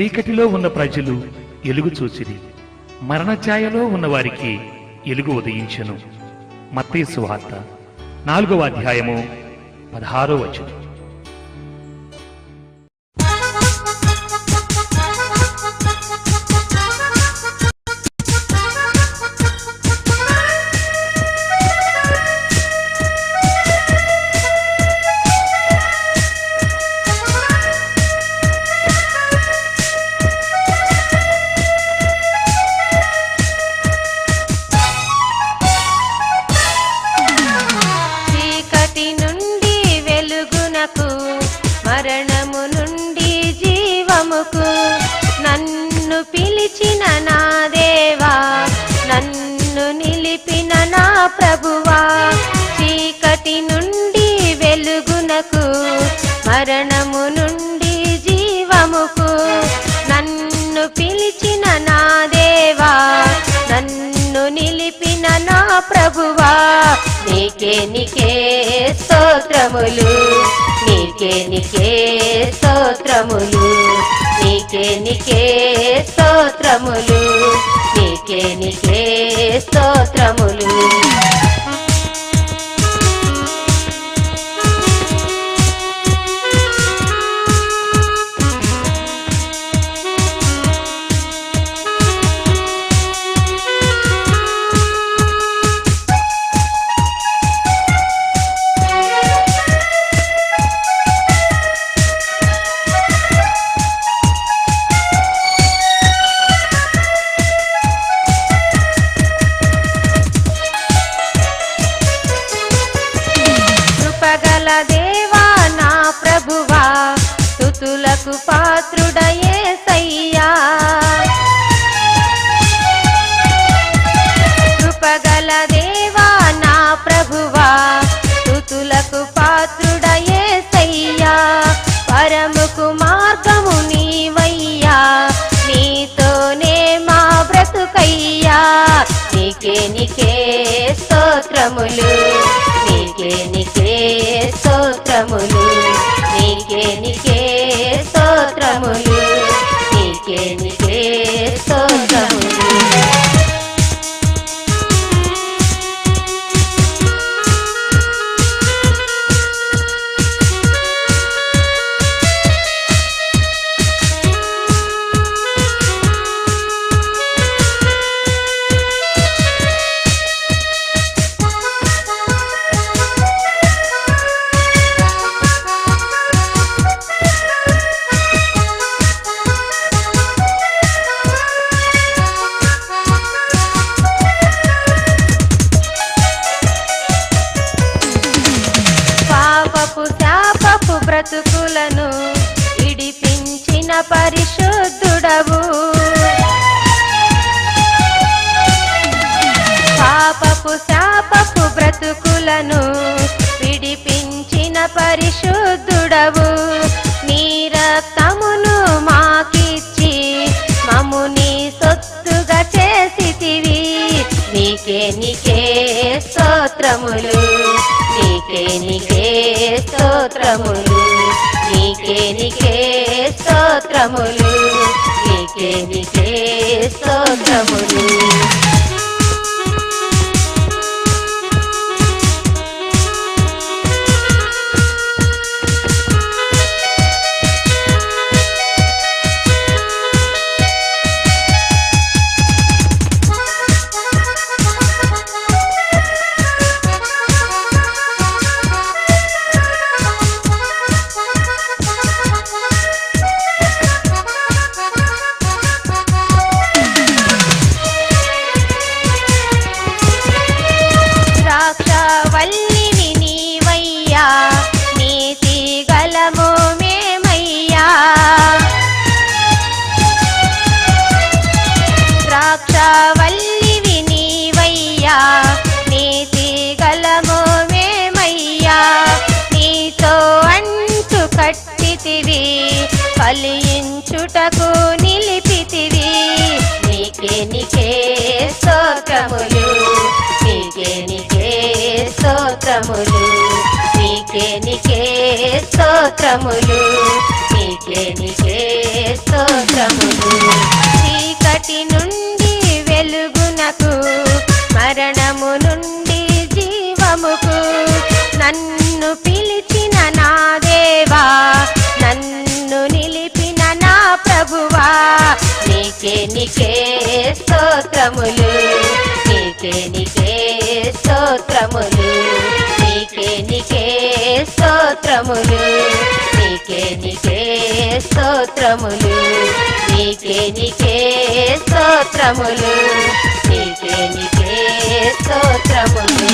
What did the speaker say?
చీకటిలో ఉన్న ప్రజలు ఎలుగు చూసిరి. మరణఛాయలో ఉన్న వారికి ఎలుగు ఉదయించెను. మత్తయి వార్త నాలుగవ అధ్యాయము పదహారో వచనం. మరణము నుండి జీవముకు నన్ను పిలిచిన నా దేవా నన్ను నిలిపిన నా ప్రభువా చీకటి నుండి వెలుగునకు మరణము నుండి జీవముకు నన్ను పిలిచిన నా దేవా నన్ను నిలిపిన నా ప్రభువా నీకే నీకే స్తోత్రములు. నీకే నికే స్తోత్రములు. నీకే నికే స్తోత్రములు. నీకే నికే స్తోత్ర స్తోత్రములు. నీకే నికే స్తోత్రములు. నీకే నికే స్తోత్రములు. బ్రతుకులను ఇడిపించిన పరిశుద్ధుడవు. పాపపు శాపపు బ్రతుకులను విడిపించిన పరిశుద్ధుడవు. నీ రక్తమును మాకిచ్చి మమ్ముని సొత్తుగా చేసితివి. నీకే నీకే స్తోత్రములు. నీకే నీకే స్తోత్రములు నీకే నీకే స్తోత్రములు నీకే నీకే స్తోత్రములు. నీవయ్యా నీతి గలము మేమయ్యా. నీతో అంటు కట్టితివి ఫలించుటకు నిలిపితివి. నీకే నికే స్తోత్రములు నీకే నికే స్తోత్రములు నీకే నికే స్తోత్రములు నీకే నికే నీకే స్తోత్రములు. నన్ను పిలిచిన నా దేవా నన్ను నిలిపిన నా ప్రభువా నీకే నీకే స్తోత్రములు నీకే నీకే స్తోత్రములు నీకే నీకే స్తోత్రములు నీకే నీకే స్తోత్రములు నీకే నీకే స్తోత్రములు నీకే నీకే స్తోత్రములు.